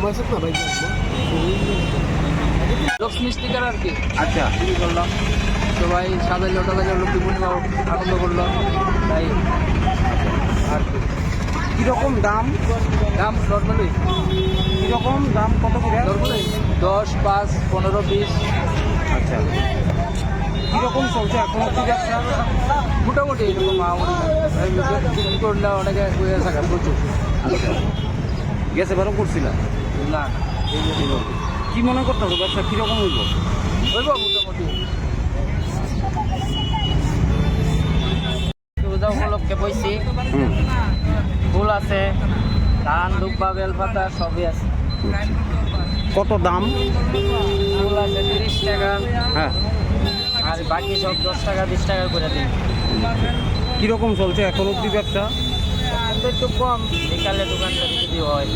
ঘুমাইছত না ভাই লক্ষ্মী স্টিকার আর কি? আচ্ছা। শুরু করলাম? সবাই সাজাইল টাজাইল লক্ষ্মী পূর্ণিমা আনন্দ করল তাই আর কি। কীরকম দাম? দাম নর্মালি কীরকম দাম? কত করে? নর্মালি দশ পাঁচ পনেরো বিশ। আচ্ছা। কীরকম চলছে এখন অব্দি ব্যবসা? মোটামুটি এরকম করলে অনেকে থাকে প্রচুর। আচ্ছা। গেছে বারো করছিলাম না কি মনে করতে হবে? ব্যবসা কীরকম হইব? হইব মোটামুটি। পূজা উপলক্ষে বইছি। ফুল আছে ধান দুব্বা বেলপাতা সবই আছে। কত দাম? ফুল আছে তিরিশ টাকা। হ্যাঁ। আর বাকি সব দশ টাকা বিশ টাকা করে দিন। কীরকম চলছে এখন অব্দি ব্যবসা? কিন্তু একটু কম। বিকালে দোকানটা যদি হয়।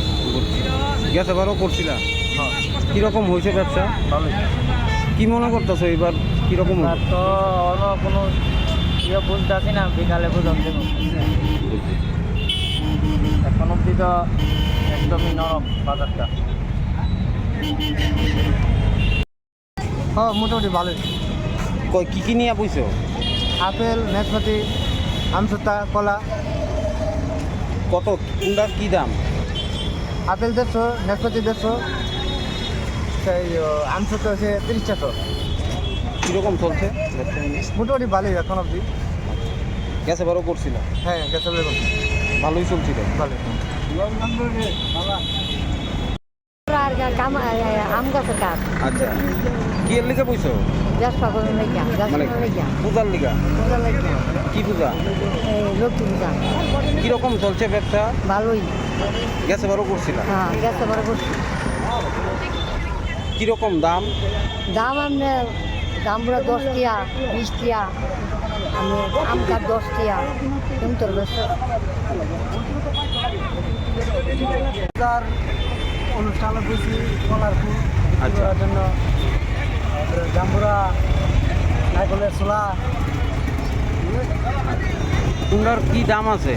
গেছে বারো করছিলাম হ্যাঁ, কীরকম হয়েছে ব্যবসা? কি মনে করতেছো এবার কীরকম আর তো অন্য কোনো ইয়ে বুঝতে আছি না বিকালে দেব এখন অব্দি তো একদমই নরম বাজারটা। হ্যাঁ মোটামুটি ভালোই। কই কি কি নিয়ে বুঝছ আপেল নাশপাতি আমসুতা কলা। কত? কোনটার কী দাম? আপেল দেড়শো নাশপাতি দেড়শো সেই আমসুতা হচ্ছে তিরিশ চারশো। কীরকম চলছে? মোটামুটি ভালোই এখন অবধি। গ্যাসে ভালো করছিল? হ্যাঁ গেছে বেগুন ভালোই চলছিল? আর কাম আম গাছের কাজ আচ্ছা। কি এর লিগে বুঝছ গ্যাস লেগিয়া গ্যাস মানে লেগিয়া পূজার লিগা? পূজা লেগিয়া কি পূজা? এই লক্ষ্মী পূজা। কীরকম চলছে ব্যবসা? ভালোই। গেছে বারো করছিল হ্যাঁ গ্যাসে বড় করছি। কীরকম দাম? দাম আপনি দাম পুরো দশ টিয়া বিশ টিয়া। আমি আম কাঠ দশ টিয়া তোর পূজার অনুষ্ঠানে বুঝি কলার ফুল আচ্ছা। করার জন্য জাম্বুরা নাইকলের ছোলা কোনটার কি দাম আছে?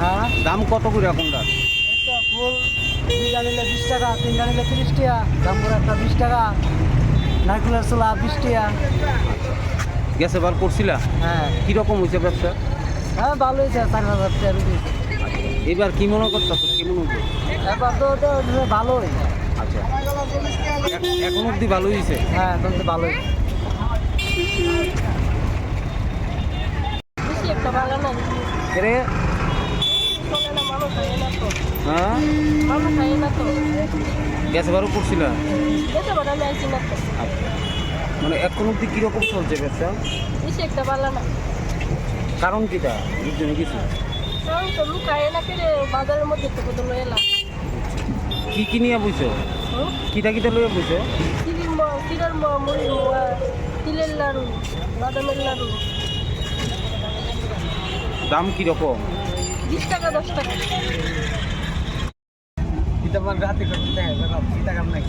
হ্যাঁ? দাম কত করে কোনটার একটা ফুল দুইটা নিলে বিশ টাকা তিনটা নিলে তিরিশ টাকা জাম্বুরা একটা বিশ টাকা নাইকলের ছোলা বিশ টাকা। গেছে বার করছিলা? হ্যাঁ। কীরকম হয়েছে ব্যবসা? হ্যাঁ ভালো হয়েছে চার হাজার টাকা। রুপি এবার কি মনে করতেছো কেমন হইবে এবার তো ভালোই এখন অব্দি ভালো হয়েছে হ্যাঁ? এখন তো ভালোই গেছে বারো করছিলা মানে এখন অব্দি কীরকম চলছে বেশি একটা না কারণ কিটা বুঝছেন কিছু। তো না বাজারের মধ্যে কি কি নিয়ে বুঝছ কিটা কিটা লয়ে বুঝছ তিলের মুড়ি তিলের লাড়ু বাদামের লাড়ু। দাম কীরকম? বিশ টাকা দশ টাকা। এটা রাতে করতে কিতা কাম নাই